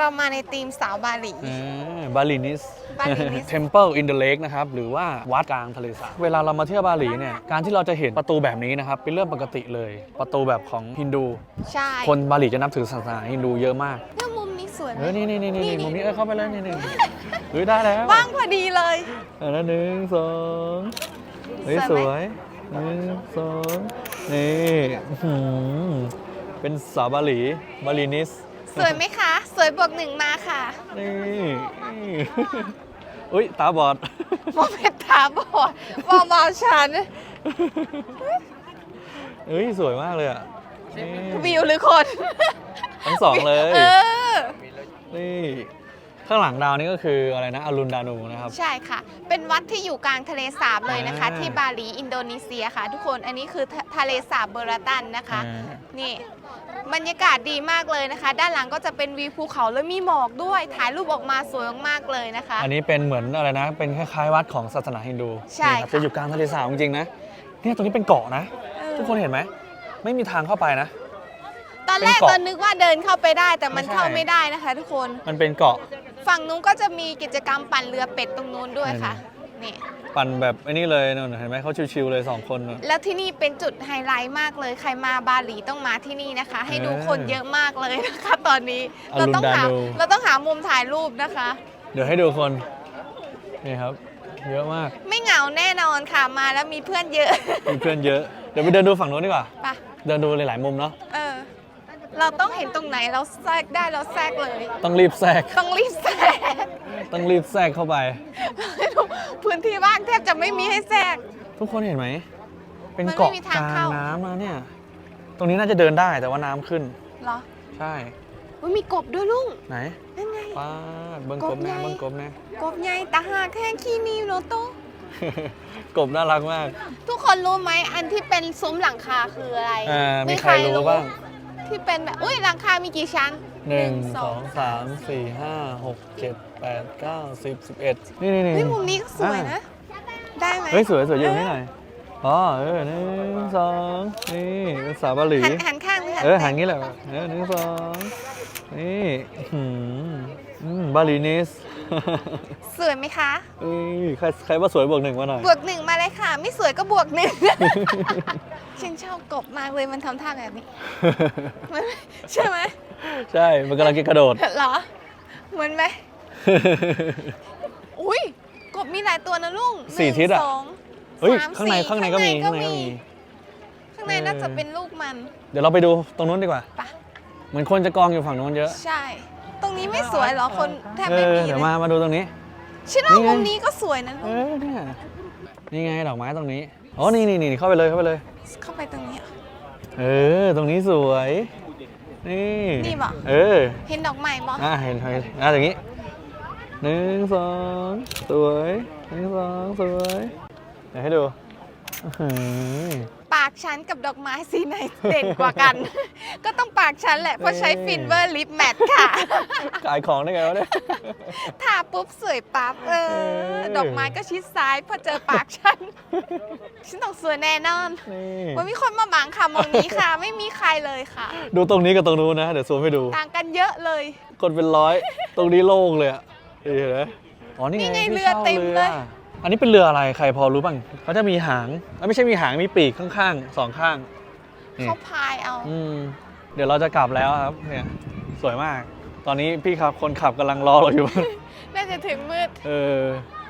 เรามาในทีมสาวบาหลี บาลีนิส Balinese Temple in the Lake นะครับ หรือว่าวัดกลางทะเลสาบ เวลาเรามาเที่ยวบาหลีเนี่ย การที่เราจะเห็นประตูแบบนี้นะครับ เป็นเรื่องปกติเลย ประตูแบบของฮินดู ใช่คนบาหลีจะนับถือศาสนาฮินดูเยอะมาก เนี่ยมุมนี้สวยไหม เออ นี่นี่นี่นี่นี่ มุมนี้เออเข้าไปเลยนี่นี่เฮ้ยได้แล้วว่างพอดีเลยอันนั้นหนึ่งสองเฮ้ยสสวยวไหมยหนึ่งสองนี่อื้อหือเป็นสาวบาหลี บาลีนิส สวยไหมคะ สวยบวกหนึ่งมาค่ะนี่อุ้ยตาบอดมองเป็นตาบอดมองมองฉันเฮ้ยสวยมากเลยอะนี่วิวหรือคน ทั้งสองเลยเออนี่ ข้างหลังดาวนี่ก็คืออะไรนะอรุณดานูนะครับ ใช่ค่ะ เป็นวัดที่อยู่กลางทะเลสาบเลยนะคะ อ่าที่บาหลีอินโดนีเซียค่ะ ทุกคนอันนี้คือทะทะเลสาบเบอราตันนะคะ อ่า นี่บรรยากาศดีมากเลยนะคะ ด้านหลังก็จะเป็นวิวภูเขาแล้วมีหมอกด้วย ถ่ายรูปออกมาสวยมากๆเลยนะคะ อันนี้เป็นเหมือนอะไรนะ เป็นคล้ายๆวัดของศาสนาฮินดูใช่นี่ครับค่ะ จะอยู่กลางทะเลสาบจริงๆนะ เนี่ยตรงนี้เป็นเกาะนะ เออทุกคนเห็นไหม ไม่มีทางเข้าไปนะ ตอนแรกเป็นเกาะเรานึกว่าเดินเข้าไปได้แต่มันไม่ใช่ เข้าไม่ได้นะคะ ทุกคน มันเป็นเกาะ ฝั่งนู้นก็จะมีกิจกรรมปั่นเรือเป็ดตรงนู้นด้วยค่ะนี่ปั่นแบบไอ้นี่เลยนู่นเห็นไหมเขาชิวๆเลยสองคนน่ะ แล้วที่นี่เป็นจุดไฮไลท์มากเลย ใครมาบาหลีต้องมาที่นี่นะคะ ให้ดูเออคนเยอะมากเลยนะคะตอนนี้อเรารุณต้องหาดานูเราต้องหามุมถ่ายรูปนะคะ เดี๋ยวให้ดูคน นี่ครับ เยอะมาก ไม่เหงาแน่นอนค่ะมาแล้วมีเพื่อนเยอะมีเพื่อนเยอะ เดี๋ยวไปเดินดูฝั่งโน้นดีกว่า ไปะเดินดูหลายๆมุมเนาะ เออเราต้องเห็นตรงไหนเราแทรกได้เราแทรกเลย ต้องรีบแทรกต้องรีบแทรกต้องรีบแทรกเข้าไป พื้นที่ว่างแทบจะไม่มีให้แทรก ทุกคนเห็นไหม เป็นมันไม่เกาะมีกทางลางเข้าน้ำนะเนี่ย ตรงนี้น่าจะเดินได้แต่ว่าน้ำขึ้น เหรอ ใช่อุ๊ยมีกบด้วยลุง ไหนนั่นไงป้าดเบิ้งกกบบแน่ใหญ่เบิ้งกบแน่กบใหญ่ตาหากแห้งขี้นิวโนโตะกบน่ารักมาก ทุกคนรู้ไหมอันที่เป็นซุ้มหลังคาคืออะไรอ่ามีใครรู้บ้าง ที่เป็นแบบ อุ้ยหลังคา มีกี่ชั้น หนึ่งสองสามสี่ห้าหกเจ็ดแปดเก้าสิบสิบเอ็ดนี่นี่นี่เฮ้ยมุมนี้ก็สวยนะ ได้ไหมเฮ้ยสวยสวยอยู่นี่หน่อยอ๋อเออหนึ่งสองนี่เป็นสาวบาหลีหันหันข้างไปเออหันงี้แหละเออหนึ่งสองนี่อื้อหืออืมบาลีนิส สวยไหมคะเอ้ยใครใครว่าสวยบวกหนึ่งมาหน่อย บวกหนึ่งมาเลยค่ะ ไม่สวยก็บวกหนึ่ง ฉันชอบกบมากเลยมันทำท่าแบบนี้ มันใช่ไหมใช่ มันกำลังจะกระโดด เหรอ เหมือนไหมอุ้ยกบมีหลายตัวนะลุงสี่ทิศอะ หนึ่งสองเฮ้ยสามข้างในสี่ข้างในก็มีข้างในก็มี ข้างในน่าจะเป็นลูกมันเดี๋ยวเราไปดูตรงนู้นดีกว่า ปะเหมือนคนจะกองอยู่ฝั่งนู้นเยอะ ใช่ ตรงนี้ไม่สวยเหรอคนแทบเอไม่อมีเดี๋ยวเลยมามาดูตรงนี้ ฉันว่านี่ไง มุมนี้ก็สวยนะเอลูกอเนี่ยนี่ไงดอกไม้ตรงนี้อ๋อนี่นี่นี่เข้าไปเลยเข้าไปเลย เข้าไปตรงนี้อะ เออ ตรงนี้สวย นี่นี่เหรอเออ เห็นดอกไม้บออะเห็นเห็นอะอย่างนี้หนึ่งสองสวยหนึ่งสองสวยเดี๋ยวให้ดูอื้อหือปากฉันกับดอกไม้สีไหนเด่นกว่ากัน ก็ต้อง ปากฉันแหละ เพราะใช้เอ้ยฟินเวอร์ลิปแมทค่ะ ขายของได้ไงวะเนี่ย ทาปุ๊บสวยปั๊บเออเออ ดอกไม้ก็ชิดซ้ายพอเจอปากฉัน ฉันต้องสวยแน่นอนนี่มันมีคนมาบังค่ะมองนี้ค่ะ ไม่มีใครเลยค่ะ ดูตรงนี้กับตรงนู้นนะ เดี๋ยวซูมให้ดู ต่างกันเยอะเลย คนเป็นร้อย ตรงนี้โล่งเลยอะเห็นไหมอ๋อนี่นี่ไงที่เรือช่าเต็มเลยอันนี้เป็นเรืออะไรใครพอรู้บ้างเขาจะมีหางเอ้ยไม่ใช่มีหางมีปีกข้างๆสองข้าง นี่ เขาพายเอา อืม เดี๋ยวเราจะกลับแล้วครับ เนี่ย สวยมาก ตอนนี้พี่ครับคนขับกำลังรอเราอยู่ น่าจะถึงมืด เออ